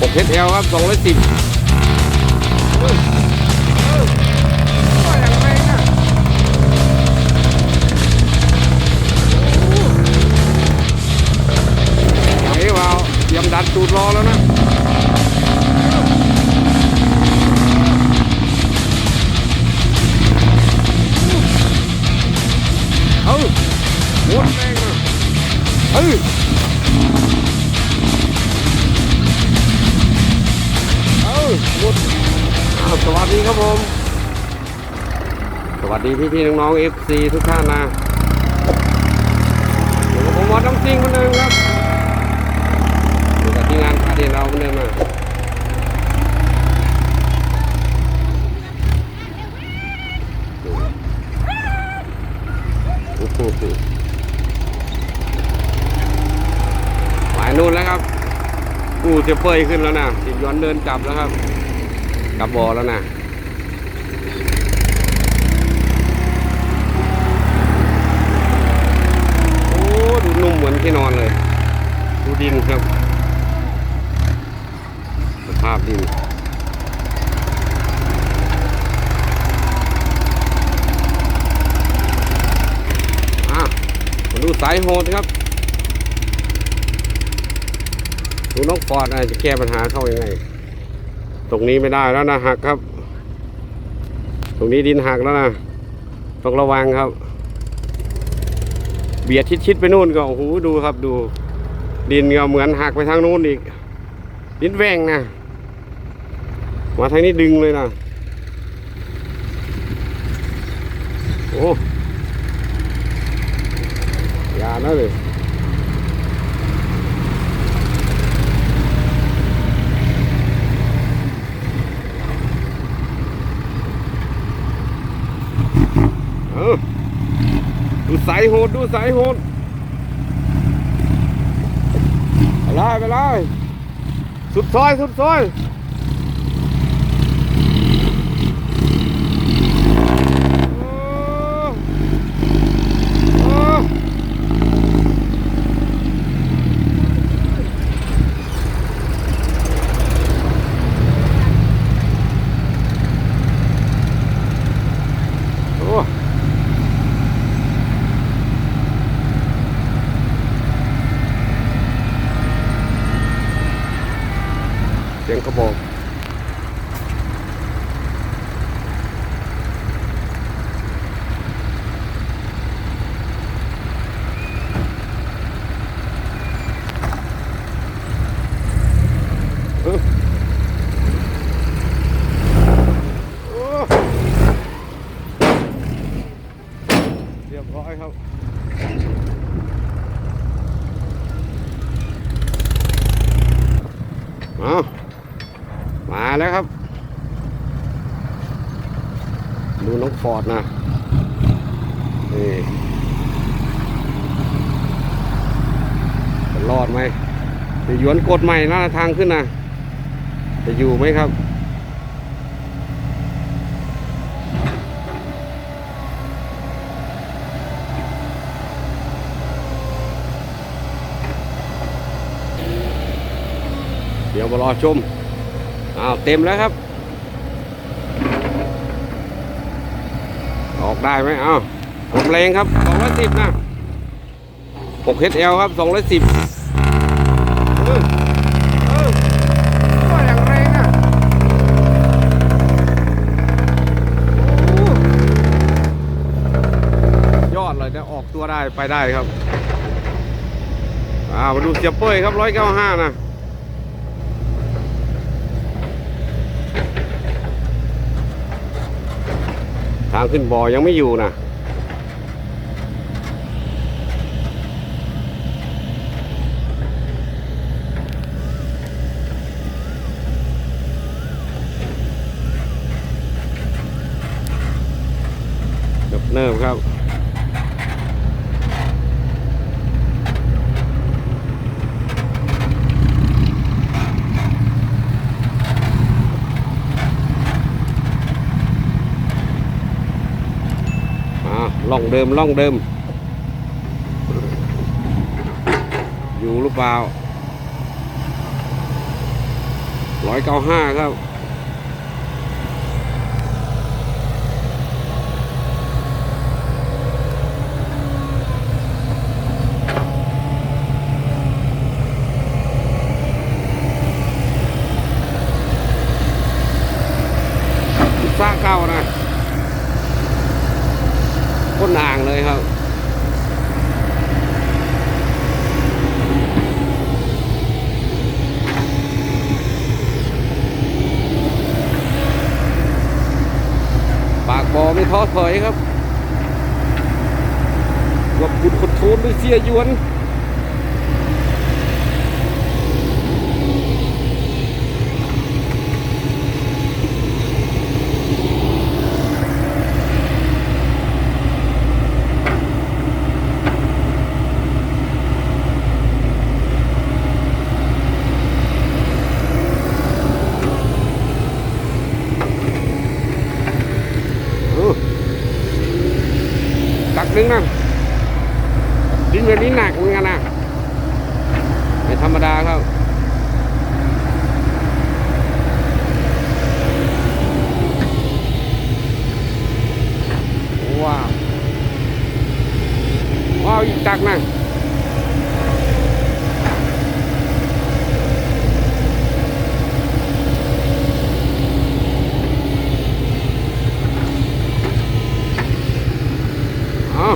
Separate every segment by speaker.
Speaker 1: ปก6 HL ครับ 210เตรียมดันตูดรอแล้วนะเอาหมดแรงเลยเฮ้ย วัสดีพี่ๆน้องๆ FC ทุกท่านนะอยู่กับผมวัดน้ำซิงคนนึงครับอยู่กับที่งานคาเดียนเราคนนึงนะโอ้โหหมายนู่นแล้วครับกูจะเปยขึ้นแล้วนะสิย้อนเดินกลับแล้วครับ กลับบ่อแล้วนะ โอ้ดูนุ่มเหมือน ที่นอนเลย ดูดินครับ สภาพดินอะมาดูสายโหดครับ ดูน้องฟอร์ดอะไรจะแก้ปัญหาเข้ายังไง ตรงนี้ไม่ได้แล้วนะหักครับ ตรงนี้ดินหักแล้วนะ ต้องระวังครับ เบียดชิดๆไปนู่นก็โอ้โหดูครับดู ดินก็เหมือนหักไปทางนู้นอีก ดินแหว่งนะมาทางนี้ดึงเลยนะโอ้ยานะเลยเออ ดู สายโหดดูสายโหดไปเลยไปเลยสุดซอย สุดซอยโอ้โอ้โอ้ เสียงกระบอกเออโอ้เรียบร้อยครับ เอามาแล้วครับ ดูน้องฟอร์ดนะนี่รอดไหมจะหยวนกดใหม่นะทางขึ้นนะจะอยู่ไหมครับ เดี๋ยวมา รอชมอ้าวเต็มแล้วครับ ออกได้ไหมอ้าวผมแรงครับ210นะ6 HL ครับ210เออเออก็อย่างรงอะโอ้ยอดเลยจะออกตัวได้ไปได้ครับอ้าวมาดูเสียเป้ยครับ195นะางขึ้นบ่อยังไม่อยู่นะเนิบครับ อ่า ล่องเดิมล่องเดิม อยู่หรือเปล่าร้อยเก้าห้าครับ สร้างเก้านะก้นอ่างเลยครับ ปากบ่อไม่ ท้อถอยครับขอบบุญคนโทนด้วยเสียยวน นึงนะดินแบบนี้หนักเหมือนกันนะไม่ธรรมดาครับว้าวว้าวอีกตักนะเอา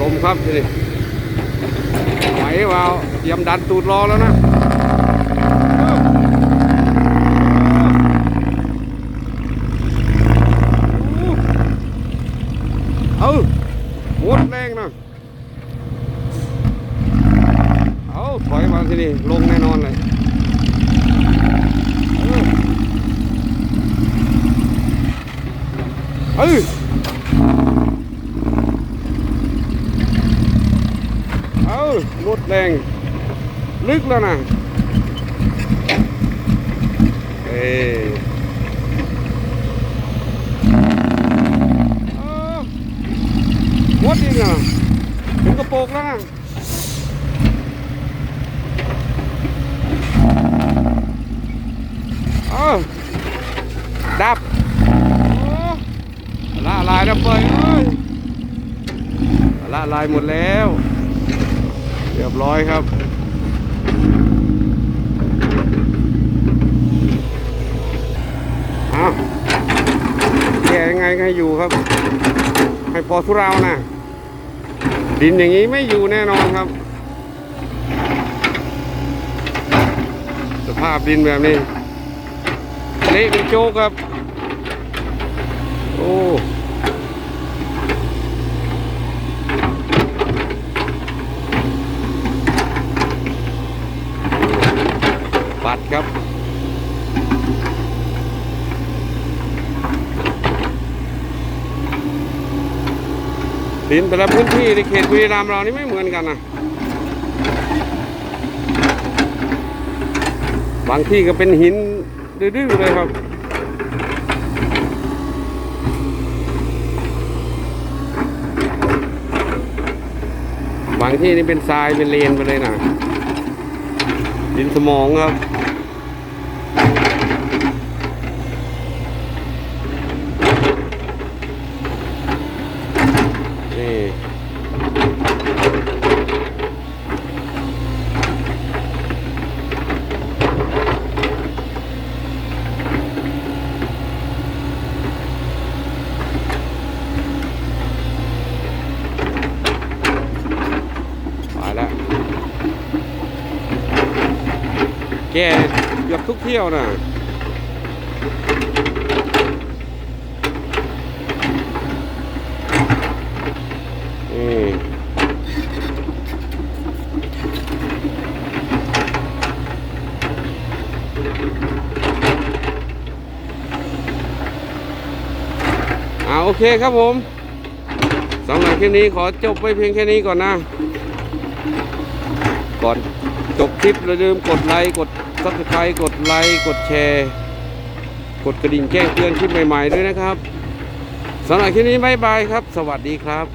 Speaker 1: ลม ครับนี้ไหวเปล่าเตรียมดันตูดรอแล้วนะเอาหมดแรงนะเอาถอยมาที่นี้ลงแน่นอนเลยเอออหมด แรงลึกแล้วนะเอ้ยเออหมดอีกอะถึงกระโปรงแล้วนะเออดับละลายแล้วเปเอ้ยละลายหมดแล้ว เรียบร้อยครับ เอาแก้ยังไงก็ให้อยู่ครับ ให้พอทุเรานะ ดินอย่างนี้ไม่อยู่แน่นอนครับ สภาพดินแบบนี้เละเป็นโจ๊กครับ โอ้ ครับ ดินแต่ละพื้นที่ในเขตบุรีรัมย์เรานี่ไม่เหมือนกันนะบางที่ก็เป็นหินดื้อๆเลยครับบางที่นี่เป็นทรายเป็นเลนไปเลยนะดินสมองครับ นี่ไปแล้ว แก เกือบทุกเที่ยวนะอืมอ่าโอเคครับผมสำหรับคลิปนี้ขอจบไปเพียงแค่นี้ก่อนนะ ก่อนจบคลิปอย่าลืมกดไลค์กด ซับสไครต์กดไลค์กดแชร์ กดกระดิ่งแจ้งเตือนคลิปใหม่ๆด้วยนะครับสำหรับคลิปนี้บายบายครับ สวัสดีครับ